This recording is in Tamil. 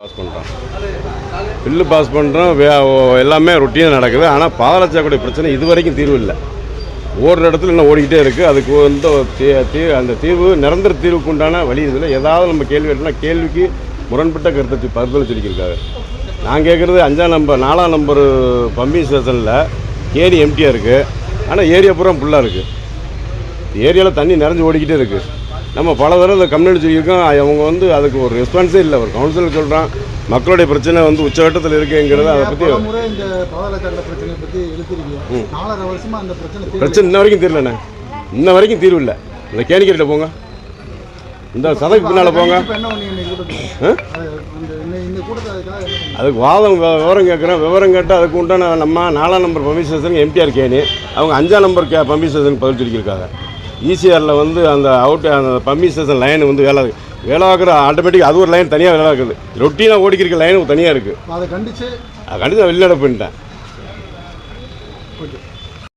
பாஸ் பண்ணுறோம் பில்லு பாஸ் பண்ணுறோம் எல்லாமே ரொட்டீனாக நடக்குது. ஆனால் பாதாளச்சாக்கடை பிரச்சனை இது வரைக்கும் தீர்வு இல்லை. ஓடுற இடத்துல இன்னும் ஓடிக்கிட்டே இருக்குது அதுக்கு வந்து தீ- தீ- அந்த தீர்வு நிரந்தர தீர்வுக்கு உண்டான வழி இதில் ஏதாவது நம்ம கேள்வி எடுத்துனா கேள்விக்கு முரண்பட்ட கருத்தை பதில் சொல்லியிருக்காங்க நான் கேட்குறது அஞ்சாம் நம்பர் நாலாம் நம்பர் பம்பிங் ஸ்டேஷனில் ஏரி எம்டியாக இருக்குது ஆனால் ஏரியா பூரா ஃபுல்லாக இருக்குது ஏரியாவில் தண்ணி நிறைஞ்சு ஓடிக்கிட்டே இருக்குது நம்ம பல தடவை இந்த கம்ப்ளைண்ட் சொல்லியிருக்கோம். அவங்க வந்து அதுக்கு ஒரு ரெஸ்பான்ஸே இல்லை. ஒரு கவுன்சிலர் சொல்கிறான் மக்களுடைய பிரச்சனை வந்து உச்சகட்டத்தில் இருக்குங்கிறத அதை பற்றி பிரச்சனை இன்ன வரைக்கும் தீரலண்ணே இன்ன வரைக்கும் தீர்வு இல்லை. இந்த கேணிக்கரையில் போங்க. இந்த சதைக்கு பின்னால் போங்க? அதுக்கு வாதம் விவரம் கேட்குறேன். விவரம் கேட்டால் அதுக்கு உண்டான நம்ம நாலாம் நம்பர் பம்பி ஸ்டேஷனுக்கு எம்டிஆர் கேணி. அவங்க அஞ்சாம் நம்பர் கே பம்பி ஸ்டேஷனுக்கு பதில் சொல்லியிருக்காங்க. ஈசிஆரில் வந்து அந்த அவுட் அந்த பம்பி ஸ்டேஷன் லைன் வந்து வேலை வேலை ஆக்குற ஆட்டோமேட்டிக் அது ஒரு லைன் தனியாக வேலை ஆக்குது ரொட்டீனாக ஓடிக்கிற லைன் தனியாக இருக்குது அதை கண்டிச்சு அது கண்டிப்பாக வெளிநடப்பு பண்ணிட்டேன் ஓகே.